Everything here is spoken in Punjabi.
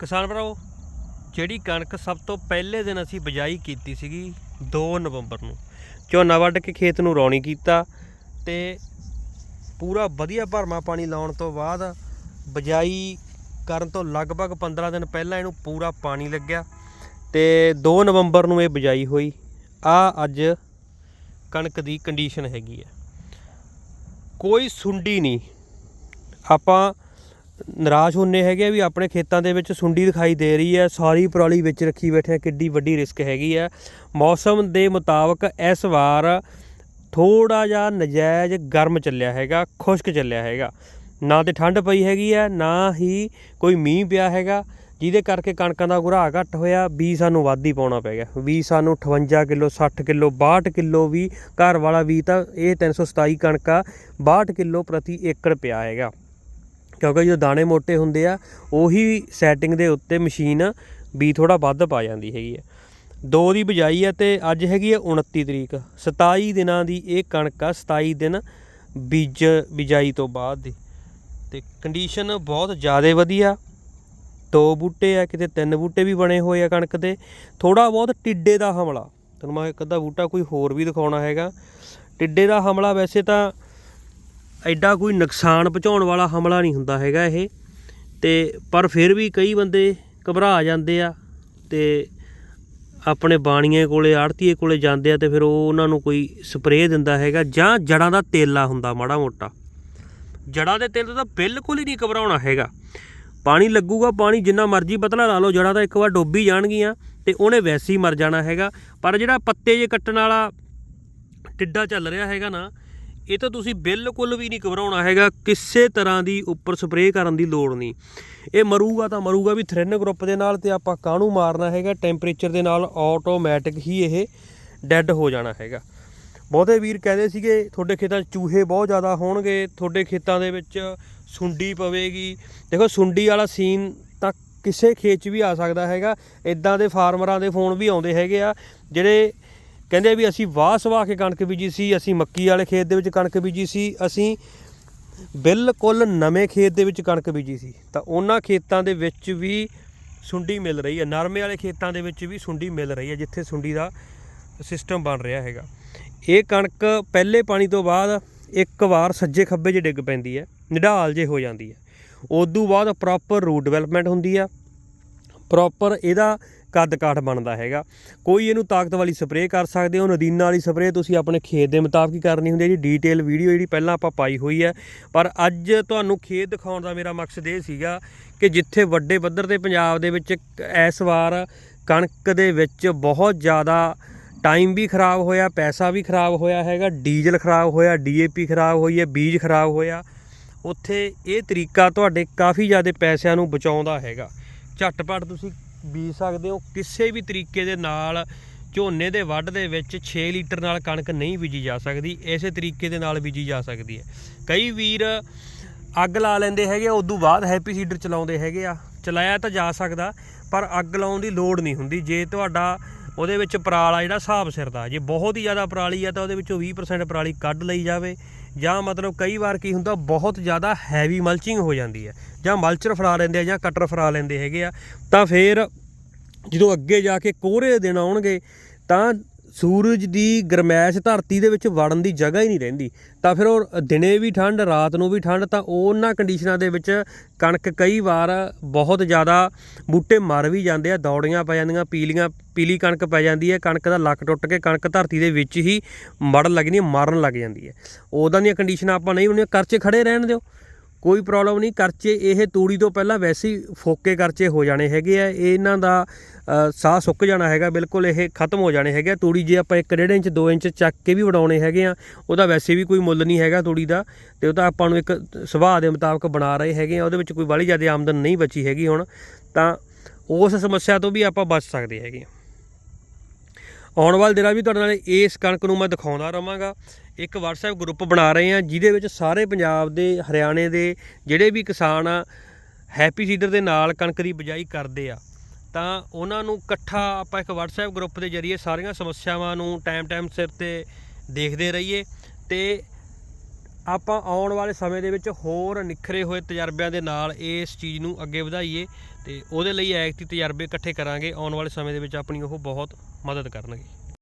ਕਿਸਾਨ ਭਰਾਓ ਜਿਹੜੀ ਕਣਕ ਸਭ ਤੋਂ ਪਹਿਲੇ ਦਿਨ ਅਸੀਂ ਬਿਜਾਈ ਕੀਤੀ ਸੀਗੀ 2 ਨਵੰਬਰ ਨੂੰ। ਝੋਨਾ ਵੱਢ ਕੇ ਖੇਤ ਨੂੰ ਰੌਣੀ ਕੀਤਾ ਤੇ ਪੂਰਾ ਵਧੀਆ ਭਰਮਾ ਪਾਣੀ ਲਾਉਣ ਤੋਂ ਬਾਅਦ ਬਿਜਾਈ ਕਰਨ ਤੋਂ ਲਗਭਗ 15 ਦਿਨ ਪਹਿਲਾਂ ਇਹਨੂੰ ਪੂਰਾ ਪਾਣੀ ਲੱਗਿਆ ਤੇ 2 ਨਵੰਬਰ ਨੂੰ ਇਹ ਬਿਜਾਈ ਹੋਈ। ਆ ਅੱਜ ਕਣਕ ਦੀ ਕੰਡੀਸ਼ਨ ਹੈਗੀ ਹੈ। ਕੋਈ ਸੁੰਡੀ ਨਹੀਂ। ਆਪਾਂ ਨਿਰਾਸ਼ ਹੁੰਨੇ ਹੈਗੇ ਵੀ ਆਪਣੇ ਖੇਤਾਂ ਦੇ ਵਿੱਚ ਸੁੰਡੀ ਦਿਖਾਈ ਦੇ ਰਹੀ ਹੈ, ਸਾਰੀ ਪਰਾਲੀ ਵਿੱਚ ਰੱਖੀ ਬੈਠੇ ਆ, ਕਿੱਡੀ ਵੱਡੀ ਰਿਸਕ ਹੈਗੀ ਹੈ ਮੌਸਮ ਦੇ ਮੁਤਾਬਕ ਇਸ ਵਾਰ ਥੋੜਾ ਜਿਹਾ ਨਜਾਇਜ਼ ਗਰਮ ਚੱਲਿਆ ਹੈਗਾ, ਖੁਸ਼ਕ ਚੱਲਿਆ ਹੈਗਾ। ਨਾ ਤੇ ਠੰਡ ਪਈ ਹੈਗੀ ਹੈ ਨਾ ਹੀ ਕੋਈ ਮੀਂਹ ਪਿਆ ਹੈਗਾ, ਜਿਹਦੇ ਕਰਕੇ ਕਣਕਾਂ ਦਾ ਗੁਰਾ ਘੱਟ ਹੋਇਆ। ਵੀ ਸਾਨੂੰ ਵੱਧ ਹੀ ਪਾਉਣਾ ਪੈ ਗਿਆ। ਵੀ ਸਾਨੂੰ 58 ਕਿਲੋ 60 ਕਿਲੋ 62 ਕਿਲੋ ਵੀ ਘਰ ਵਾਲਾ ਵੀ ਤਾਂ ਇਹ 327 ਕਣਕਾ 62 ਕਿਲੋ ਪ੍ਰਤੀ ਏਕੜ ਪਿਆ ਹੈਗਾ। ਕਿਉਂਕਿ ਜਦੋਂ ਦਾਣੇ ਮੋٹے ਹੁੰਦੇ ਆ, ਉਹੀ ਸੈਟਿੰਗ ਦੇ ਉੱਤੇ ਮਸ਼ੀਨ ਵੀ ਥੋੜਾ ਵੱਧ ਪਾ ਜਾਂਦੀ ਹੈਗੀ ਹੈ ਦੋ ਦੀ ਬਜਾਈ ਹੈ ਤੇ ਅੱਜ ਹੈਗੀ ਹੈ 29 ਤਰੀਕ। 27 ਦਿਨਾਂ ਦੀ ਇਹ ਕਣਕ ਆ 27 ਦਿਨ ਬੀਜ, ਬਿਜਾਈ ਤੋਂ ਬਾਅਦ ਦੀ। ਤੇ ਕੰਡੀਸ਼ਨ ਬਹੁਤ ਜ਼ਿਆਦਾ ਵਧੀਆ। ਦੋ ਬੂਟੇ ਆ, ਕਿਤੇ ਤਿੰਨ ਬੂਟੇ ਵੀ ਬਣੇ ਹੋਏ ਆ ਕਣਕ ਦੇ। ਥੋੜਾ ਬਹੁਤ ਟਿੱਡੇ ਦਾ ਹਮਲਾ। ਤੁਹਾਨੂੰ ਮੈਂ ਇੱਕ ਅੱਧਾ ਬੂਟਾ ਕੋਈ ਹੋਰ ਵੀ ਦਿਖਾਉਣਾ ਹੈਗਾ। ਟਿੱਡੇ ਦਾ ਹਮਲਾ ਵੈਸੇ ਤਾਂ ਐਡਾ ਕੋਈ ਨੁਕਸਾਨ ਪਹੁੰਚਾਉਣ ਵਾਲਾ ਹਮਲਾ ਨਹੀਂ ਹੁੰਦਾ ਹੈਗਾ ਇਹ। ਤੇ ਪਰ ਫਿਰ ਵੀ ਕਈ ਬੰਦੇ ਘਬਰਾ ਜਾਂਦੇ ਆ ਤੇ ਆਪਣੇ ਬਾਣੀਆਂ ਕੋਲੇ, ਆੜਤੀਏ ਕੋਲੇ ਜਾਂਦੇ ਆ ਤੇ ਫਿਰ ਉਹ ਉਹਨਾਂ ਨੂੰ ਕੋਈ ਸਪਰੇਅ ਦਿੰਦਾ ਹੈਗਾ ਜਾਂ ਜੜਾਂ ਦਾ ਤੇਲਾ ਹੁੰਦਾ ਮਾੜਾ ਮੋਟਾ। ਜੜਾਂ ਦੇ ਤੇਲ ਤੋਂ ਤਾਂ ਬਿਲਕੁਲ ਹੀ ਨਹੀਂ ਘਬਰਾਉਣਾ ਹੈਗਾ। ਪਾਣੀ ਲੱਗੂਗਾ, ਪਾਣੀ ਜਿੰਨਾ ਮਰਜ਼ੀ ਪਤਲਾ ਲਾ ਲਓ, ਜੜਾਂ ਤਾਂ ਇੱਕ ਵਾਰ ਡੋਬੀ ਜਾਣਗੀਆਂ ਤੇ ਉਹਨੇ ਵੈਸੇ ਹੀ ਮਰ ਜਾਣਾ ਹੈਗਾ। ਪਰ ਜਿਹੜਾ ਪੱਤੇ ਜੇ ਕੱਟਣ ਵਾਲਾ ਟਿੱਡਾ ਚੱਲ ਰਿਹਾ ਹੈਗਾ ਨਾ ਇਹ ਤਾਂ ਤੁਸੀਂ ਬਿਲਕੁਲ ਵੀ ਨਹੀਂ ਘਬਰਾਉਣਾ ਹੈਗਾ, ਕਿਸੇ ਤਰ੍ਹਾਂ ਦੀ ਉੱਪਰ ਸਪਰੇਅ ਕਰਨ ਦੀ ਲੋੜ ਨਹੀਂ। ਇਹ ਮਰੂਗਾ ਤਾਂ ਮਰੂਗਾ ਵੀ ਥ੍ਰਿਨ ਗਰੁੱਪ ਦੇ ਨਾਲ ਤੇ ਆਪਾਂ ਕਾਹਨੂੰ ਮਾਰਨਾ ਹੈਗਾ ਟੈਂਪਰੇਚਰ ਦੇ ਨਾਲ ਆਟੋਮੈਟਿਕ ਹੀ ਇਹ ਡੈੱਡ ਹੋ ਜਾਣਾ ਹੈਗਾ। ਬਹੁਤੇ ਵੀਰ ਕਹਿੰਦੇ ਸੀਗੇ, ਤੁਹਾਡੇ ਖੇਤਾਂ 'ਚ ਚੂਹੇ ਬਹੁਤ ਜ਼ਿਆਦਾ ਹੋਣਗੇ, ਤੁਹਾਡੇ ਖੇਤਾਂ ਦੇ ਵਿੱਚ ਸੁੰਡੀ ਪਵੇਗੀ। ਦੇਖੋ, ਸੁੰਡੀ ਵਾਲਾ ਸੀਨ ਤਾਂ ਕਿਸੇ ਖੇਤ 'ਚ ਵੀ ਆ ਸਕਦਾ ਹੈਗਾ ਇਦਾਂ ਦੇ ਫਾਰਮਰਾਂ ਦੇ ਫੋਨ ਵੀ ਆਉਂਦੇ ਹੈਗੇ ਆ, ਜਿਹੜੇ ਕਹਿੰਦੇ ਵੀ ਅਸੀਂ ਵਾਹ ਸਵਾ ਕੇ ਕਣਕ ਬੀਜੀ ਸੀ, ਅਸੀਂ ਮੱਕੀ ਵਾਲੇ ਖੇਤ ਦੇ ਵਿੱਚ ਕਣਕ ਬੀਜੀ ਸੀ, ਅਸੀਂ ਬਿਲਕੁਲ ਨਵੇਂ ਖੇਤ ਦੇ ਵਿੱਚ ਕਣਕ ਬੀਜੀ ਸੀ। ਤਾਂ ਉਹਨਾਂ ਖੇਤਾਂ ਦੇ ਵਿੱਚ ਵੀ ਸੁੰਡੀ ਮਿਲ ਰਹੀ ਹੈ, ਨਰਮੇ ਵਾਲੇ ਖੇਤਾਂ ਦੇ ਵਿੱਚ ਵੀ ਸੁੰਡੀ ਮਿਲ ਰਹੀ ਹੈ, ਜਿੱਥੇ ਸੁੰਡੀ ਦਾ ਸਿਸਟਮ ਬਣ ਰਿਹਾ ਹੈਗਾ। ਇਹ ਕਣਕ ਪਹਿਲੇ ਪਾਣੀ ਤੋਂ ਬਾਅਦ ਇੱਕ ਵਾਰ ਸੱਜੇ ਖੱਬੇ 'ਚ ਡਿੱਗ ਪੈਂਦੀ ਹੈ, ਨਿਢਾਲ ਜੇ ਹੋ ਜਾਂਦੀ ਹੈ। ਉਦੋਂ ਬਾਅਦ ਪ੍ਰੋਪਰ ਰੂਟ ਡਿਵੈਲਪਮੈਂਟ ਹੁੰਦੀ ਆ ਪ੍ਰੋਪਰ ਇਹਦਾ ਕੱਦ ਕਾਠ ਬਣਦਾ ਹੈਗਾ। ਕੋਈ ਇਹਨੂੰ ਤਾਕਤ ਵਾਲੀ ਸਪਰੇਅ ਕਰ ਸਕਦੇ ਹੋ, ਨਦੀਨਾ ਵਾਲੀ ਸਪਰੇਅ, ਤੁਸੀਂ ਆਪਣੇ ਖੇਤ ਦੇ ਮੁਤਾਬਕ ਹੀ ਕਰਨੀ ਹੁੰਦੀ ਹੈ ਜੀ। ਡੀਟੇਲ ਵੀਡੀਓ ਜਿਹੜੀ ਪਹਿਲਾਂ ਆਪਾਂ ਪਾਈ ਹੋਈ ਹੈ। ਪਰ ਅੱਜ ਤੁਹਾਨੂੰ ਖੇਤ ਦਿਖਾਉਣ ਦਾ ਮੇਰਾ ਮਕਸਦ ਇਹ ਸੀਗਾ ਕਿ ਜਿੱਥੇ ਵੱਡੇ ਪੱਧਰ ਤੇ ਪੰਜਾਬ ਦੇ ਵਿੱਚ ਇਸ ਵਾਰ ਕਣਕ ਦੇ ਵਿੱਚ ਬਹੁਤ ਜ਼ਿਆਦਾ ਟਾਈਮ ਵੀ ਖਰਾਬ ਹੋਇਆ, ਪੈਸਾ ਵੀ ਖਰਾਬ ਹੋਇਆ ਹੈਗਾ, ਡੀਜ਼ਲ ਖਰਾਬ ਹੋਇਆ ਡੀਏਪੀ ਖਰਾਬ ਹੋਈ ਹੈ, ਬੀਜ ਖਰਾਬ ਹੋਇਆ। ਉੱਥੇ ਇਹ ਤਰੀਕਾ ਤੁਹਾਡੇ ਕਾਫੀ ਜ਼ਿਆਦਾ ਪੈਸਿਆਂ ਨੂੰ ਬਚਾਉਂਦਾ ਹੈਗਾ। ਝਟਪਟ ਤੁਸੀਂ ਬੀਜ ਸਕਦੇ ਹੋ। ਕਿਸੇ ਵੀ ਤਰੀਕੇ ਦੇ ਨਾਲ ਝੋਨੇ ਦੇ ਵੱਢ ਦੇ ਵਿੱਚ 6 ਲੀਟਰ ਨਾਲ ਕਣਕ ਨਹੀਂ ਬੀਜੀ ਜਾ ਸਕਦੀ, ਇਸੇ ਤਰੀਕੇ ਦੇ ਨਾਲ ਬੀਜੀ ਜਾ ਸਕਦੀ ਹੈ। ਕਈ ਵੀਰ ਅੱਗ ਲਾ ਲੈਂਦੇ ਹੈਗੇ ਆ, ਉਦੋਂ ਬਾਅਦ ਹੈਪੀ ਸੀਡਰ ਚਲਾਉਂਦੇ ਹੈਗੇ ਆ। ਚਲਾਇਆ ਤਾਂ ਜਾ ਸਕਦਾ, ਪਰ ਅੱਗ ਲਾਉਣ ਦੀ ਲੋੜ ਨਹੀਂ ਹੁੰਦੀ। ਜੇ ਤੁਹਾਡਾ ਉਹਦੇ ਵਿੱਚ ਪਰਾਲ ਆ ਜਿਹੜਾ, ਹਿਸਾਬ ਸਿਰ ਦਾ। ਜੇ ਬਹੁਤ ਹੀ ਜ਼ਿਆਦਾ ਪਰਾਲੀ ਆ, ਤਾਂ ਉਹਦੇ ਵਿੱਚੋਂ 20% ਪਰਾਲੀ ਕੱਢ ਲਈ ਜਾਵੇ। ਜਾਂ ਮਤਲਬ ਕਈ ਵਾਰ ਕੀ ਹੁੰਦਾ, ਬਹੁਤ ਜ਼ਿਆਦਾ ਹੈਵੀ ਮਲਚਿੰਗ ਹੋ ਜਾਂਦੀ ਹੈ। ਜਾਂ ਮਲਚਰ ਫਰਾ ਲੈਂਦੇ ਆ ਜਾਂ ਕਟਰ ਫਰਾ ਲੈਂਦੇ ਹੈਗੇ ਆ। ਤਾਂ ਫਿਰ ਜਦੋਂ ਅੱਗੇ ਜਾ ਕੇ ਕੋਹਰੇ ਦਿਨ ਆਉਣਗੇ, ਤਾਂ ਸੂਰਜ ਦੀ ਗਰਮੈਸ਼ ਧਰਤੀ ਦੇ ਵਿੱਚ ਵੜਨ ਦੀ ਜਗ੍ਹਾ ਹੀ ਨਹੀਂ ਰਹਿੰਦੀ। ਤਾਂ ਫਿਰ ਉਹ ਦਿਨੇ ਵੀ ਠੰਡ, ਰਾਤ ਨੂੰ ਵੀ ਠੰਡ, ਤਾਂ ਉਹਨਾਂ ਕੰਡੀਸ਼ਨਾਂ ਦੇ ਵਿੱਚ ਕਣਕ ਕਈ ਵਾਰ ਬਹੁਤ ਜ਼ਿਆਦਾ ਬੂਟੇ ਮਰ ਵੀ ਜਾਂਦੇ ਆ, ਦੌੜੀਆਂ ਪੈ ਜਾਂਦੀਆਂ, ਪੀਲੀਆਂ, ਪੀਲੀ ਕਣਕ ਪੈ ਜਾਂਦੀ ਹੈ, ਕਣਕ ਦਾ ਲੱਕ ਟੁੱਟ ਕੇ ਕਣਕ ਧਰਤੀ ਦੇ ਵਿੱਚ ਹੀ ਮੜਨ ਲੱਗਦੀ ਹੈ, ਮਾਰਨ ਲੱਗ ਜਾਂਦੀ ਹੈ। ਉਦਾਂ ਦੀਆਂ ਕੰਡੀਸ਼ਨਾਂ ਆਪਾਂ ਨਹੀਂ ਹੁੰਦੀਆਂ ਕਰਚੇ ਖੜੇ ਰਹਿਣ ਦਿਓ। ਕੋਈ ਪ੍ਰੋਬਲਮ ਨਹੀਂ, ਕਰਚੇ ਇਹ ਤੂੜੀ ਤੋਂ ਪਹਿਲਾਂ ਵੈਸੇ ਹੀ ਫੋਕੇ ਕਰਚੇ ਹੋ ਜਾਣੇ ਹੈਗੇ ਆ, ਇਹ ਇਹਨਾਂ ਦਾ ਸਾਹ ਸੁੱਕ ਜਾਣਾ ਹੈਗਾ, ਬਿਲਕੁਲ ਇਹ ਖਤਮ ਹੋ ਜਾਣੇ ਹੈਗੇ ਆ। ਤੂੜੀ ਜੇ ਆਪਾਂ 1.5 ਇੰਚ 2 ਇੰਚ ਚੱਕ ਕੇ ਵੀ ਵਡਾਉਣੇ ਹੈਗੇ ਆ, ਉਹਦਾ ਵੈਸੇ ਵੀ ਕੋਈ ਮੁੱਲ ਨਹੀਂ ਹੈਗਾ ਤੂੜੀ ਦਾ, ਤੇ ਉਹ ਤਾਂ ਆਪਾਂ ਨੂੰ ਇੱਕ ਸੁਭਾਅ ਦੇ ਮੁਤਾਬਕ ਬਣਾ ਰਹੇ ਹੈਗੇ ਆ, ਉਹਦੇ ਵਿੱਚ ਕੋਈ ਬਾਹਲੀ ਜ਼ਿਆਦਾ ਆਮਦਨ ਨਹੀਂ ਬਚੀ ਹੈਗੀ ਹੁਣ, ਤਾਂ ਉਸ ਸਮੱਸਿਆ ਤੋਂ ਵੀ ਆਪਾਂ ਬਚ ਸਕਦੇ ਹੈਗੇ ਆ ਆਉਣ ਵਾਲੇ ਦਿਨਾਂ ਵੀ ਤੁਹਾਡੇ ਨਾਲ ਇਸ ਕਣਕ ਨੂੰ ਮੈਂ ਦਿਖਾਉਂਦਾ ਰਵਾਂਗਾ। ਇੱਕ WhatsApp ਗਰੁੱਪ ਬਣਾ ਰਹੇ ਹਾਂ, ਜਿਹਦੇ ਵਿੱਚ ਸਾਰੇ ਪੰਜਾਬ ਦੇ, ਹਰਿਆਣੇ ਦੇ ਜਿਹੜੇ ਵੀ ਕਿਸਾਨ ਆ ਹੈਪੀ ਸੀਡਰ ਦੇ ਨਾਲ ਕਣਕ ਦੀ ਬਿਜਾਈ ਕਰਦੇ ਆ। ਤਾਂ ਉਹਨਾਂ ਨੂੰ ਇਕੱਠਾ ਆਪਾਂ ਇੱਕ WhatsApp ਗਰੁੱਪ ਦੇ ਜ਼ਰੀਏ ਸਾਰੀਆਂ ਸਮੱਸਿਆਵਾਂ ਨੂੰ ਟਾਈਮ ਟਾਈਮ ਸਿਰ ਤੇ ਦੇਖਦੇ ਰਹੀਏ ਤੇ ਆਪਾਂ ਆਉਣ ਵਾਲੇ ਸਮੇਂ ਦੇ ਵਿੱਚ ਹੋਰ ਨਿਖਰੇ ਹੋਏ ਤਜਰਬਿਆਂ ਦੇ ਨਾਲ ਇਸ ਚੀਜ਼ ਨੂੰ ਅੱਗੇ ਵਧਾਈਏ ਤੇ ਉਹਦੇ ਲਈ ਐਕਟੀ ਤਜਰਬੇ ਇਕੱਠੇ ਕਰਾਂਗੇ। ਆਉਣ ਵਾਲੇ ਸਮੇਂ ਦੇ ਵਿੱਚ ਆਪਣੀ ਉਹ ਬਹੁਤ ਮਦਦ ਕਰਨਗੇ।